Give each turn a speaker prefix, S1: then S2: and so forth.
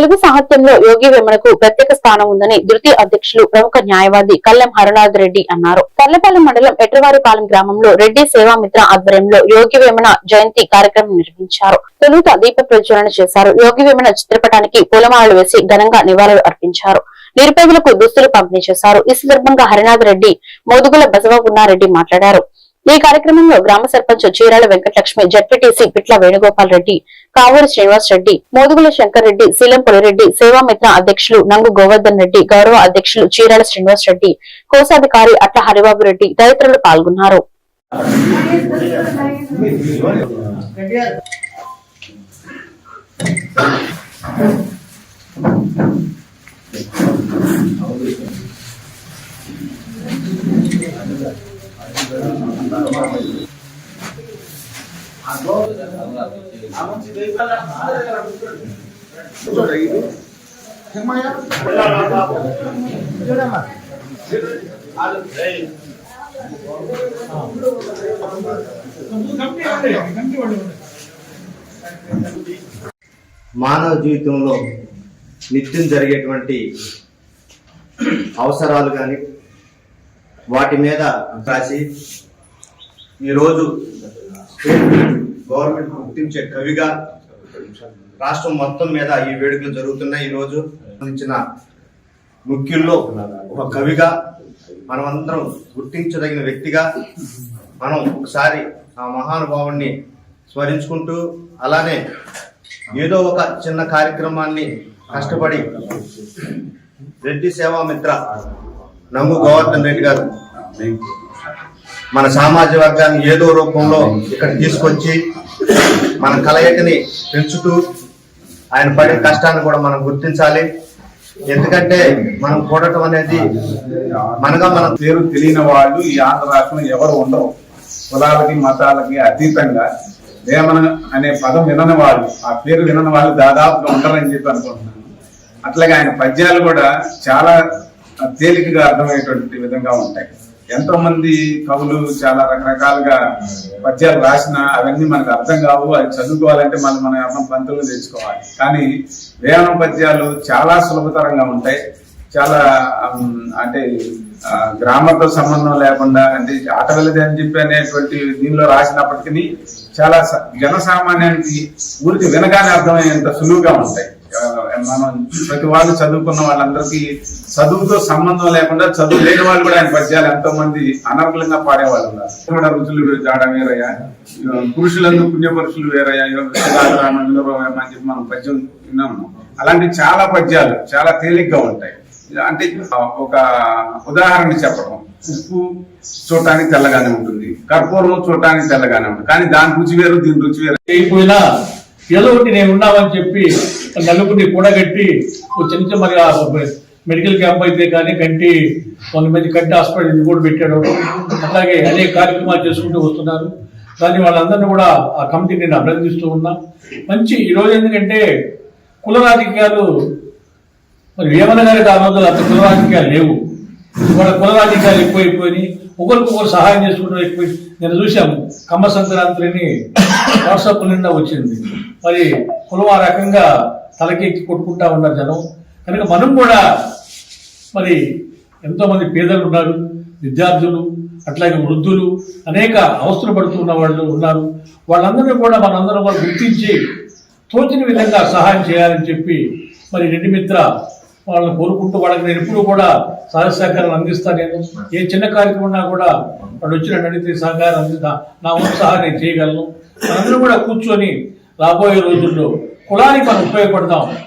S1: తెలుగు సాహిత్యంలో యోగి వేమనకు ప్రత్యేక స్థానం ఉందని ధృతి అధ్యక్షులు ప్రముఖ న్యాయవాది కల్లెం హరనాథ్ రెడ్డి అన్నారు. తర్లపాలెం మండలం ఎట్రవారిపాలెం గ్రామంలో రెడ్డి సేవామిత్ర ఆధ్వర్యంలో యోగి వేమన జయంతి కార్యక్రమం నిర్వహించారు. తొలుత దీప ప్రజ్వలన చేశారు. యోగి వేమన చిత్రపటానికి పూలమాలలు వేసి ఘనంగా నివాళులు అర్పించారు. నిరుపేదలకు దుస్తులు పంపిణీ చేశారు. ఈ సందర్భంగా హరినాథ్ రెడ్డి మోదుగుల బసవగున్నారెడ్డి మాట్లాడారు. ఈ కార్యక్రమంలో గ్రామ సర్పంచ్ చీరాల వెంకటలక్ష్మి జడ్పీటీసీ పిట్ల వేణుగోపాల్ రెడ్డి కావూరు శ్రీనివాస్ రెడ్డి మోదుగుల శంకర్ రెడ్డి శీలం పులిరెడ్డి సేవామిత్ర అధ్యక్షులు నంగు గోవర్ధన్ రెడ్డి గౌరవ అధ్యక్షులు చీరాల శ్రీనివాస్ రెడ్డి కోశాధికారి అట్ల హరిబాబు రెడ్డి తదితరులు పాల్గొన్నారు.
S2: మానవ జీవితంలో నిత్యం జరిగేటువంటి అవసరాలు కానీ వాటి మీద రాసి ఈరోజు గవర్నమెంట్ గుర్తించే కవిగా రాష్ట్రం మొత్తం మీద ఈ వేడుకలు జరుగుతున్నాయి. ఈరోజు సంబంధించిన ముఖ్యుల్లో ఒక కవిగా మనమందరం గుర్తించదగిన వ్యక్తిగా మనం ఒకసారి ఆ మహానుభావుణ్ణి స్మరించుకుంటూ అలానే ఏదో ఒక చిన్న కార్యక్రమాన్ని కష్టపడి రెడ్డి సేవా మిత్ర గోవర్ధన్ రెడ్డి గారు మన సామాజిక వర్గాన్ని ఏదో రూపంలో ఇక్కడ తీసుకొచ్చి మన కలయికని పెంచుతూ ఆయన పడిన కష్టాన్ని కూడా మనం గుర్తించాలి. ఎందుకంటే మనం కూడటం అనేది మనగా మనం
S3: పేరు తెలియని వాళ్ళు ఈ ఆంధ్ర రాష్ట్రంలో ఎవరు ఉండరు. కులాలకి మతాలకి అతీతంగా వేమన అనే పదం వినని వాళ్ళు ఆ పేరు వినని వాళ్ళు దాదాపుగా ఉండరని చెప్పి అనుకుంటున్నాను. అట్లాగే ఆయన పద్యాలు కూడా చాలా తేలికగా అర్థమయ్యేటువంటి విధంగా ఉంటాయి. ఎంతో మంది కవులు చాలా రకరకాలుగా పద్యాలు రాసిన అవన్నీ మనకు అర్థం కావు అది చదువుకోవాలంటే మనం మన అర్థం పంతులు తెచ్చుకోవాలి. కానీ వేమన పద్యాలు చాలా సులభతరంగా ఉంటాయి. చాలా అంటే ఆ, గ్రామర్తో సంబంధం లేకుండా అంటే ఆట అని చెప్పి అనేటువంటి దీనిలో రాసినప్పటికీ చాలా స- జనసామాన్యానికి ఊరికి వినగానే అర్థమయ్యేంత సులువుగా ఉంటాయి. మనం ప్రతి వాళ్ళు చదువుకున్న వాళ్ళందరికీ చదువుతో సంబంధం లేకుండా చదువు లేని వాళ్ళు కూడా ఆయన పద్యాలు ఎంతో మంది అనర్గళంగా పాడేవాళ్ళు కూడా రుచులు జాడ వేరయ్యా. పురుషులందు పుణ్యపురుషులు వేరయ్యా. అని చెప్పి మనం పద్యం విన్నాము. అలాంటి చాలా పద్యాలు చాలా తేలిగ్గా ఉంటాయి. అంటే ఒక ఉదాహరణ చెప్పడం. ఉప్పు చూడటానికి తెల్లగానే ఉంటుంది. కర్పూరం చూడటానికి తెల్లగానే ఉంటుంది. కానీ దాని రుచి వేరు దీని రుచి వేరు.
S4: అయిపోయినా ఏదో ఒకటి నేను ఉన్నామని చెప్పి నలుగురిని కూడగట్టి చిన్న చిన్న మరి ఆ మెడికల్ క్యాంప్ అయితే కానీ కంటి కొంతమంది కంటి హాస్పిటల్ కూడా పెట్టాడు అలాగే అనేక కార్యక్రమాలు చేసుకుంటూ వస్తున్నారు. దాన్ని వాళ్ళందరినీ కూడా ఆ కమిటీ నేను అభినందిస్తూ ఉన్నా. మంచి ఈరోజు ఎందుకంటే కుల రాజకీయాలు మరి వేమన గారికి ఆ రోజులు అంత కుల రాజకీయాలు లేవు. వాళ్ళ కుల రాజకీయాలు ఎక్కువైపోయి ఒకరికొకరు సహాయం చేసుకుంటూ ఎక్కువ నేను చూశాము. కమ్మ సంక్రాంతిని వాట్సాప్ నిండా వచ్చింది. మరి కులం ఆ రకంగా తలకెక్కి కొట్టుకుంటా ఉన్నారు జనం. కనుక మనం కూడా మరి ఎంతో మంది పేదలు ఉన్నారు విద్యార్థులు అట్లాగే వృద్ధులు అనేక అవసరం పడుతున్న వాళ్ళు ఉన్నారు. వాళ్ళందరినీ కూడా మనందరం కూడా గుర్తించి తోచిన విధంగా సహాయం చేయాలని చెప్పి మరి రెడ్డి మిత్ర వాళ్ళని కోరుకుంటూ వాళ్ళకి నేను ఎప్పుడూ కూడా సహాయ సహకారం అందిస్తాను నేను. ఏ చిన్న కార్యక్రమం ఉన్నా కూడా వాళ్ళు వచ్చిన నడితే సహకారం అందిస్తా. నా ఉత్సాహాన్ని చేయగలను. అందరూ కూడా కూర్చొని రాబోయే రోజుల్లో కులానికి మనం ఉపయోగపడదాం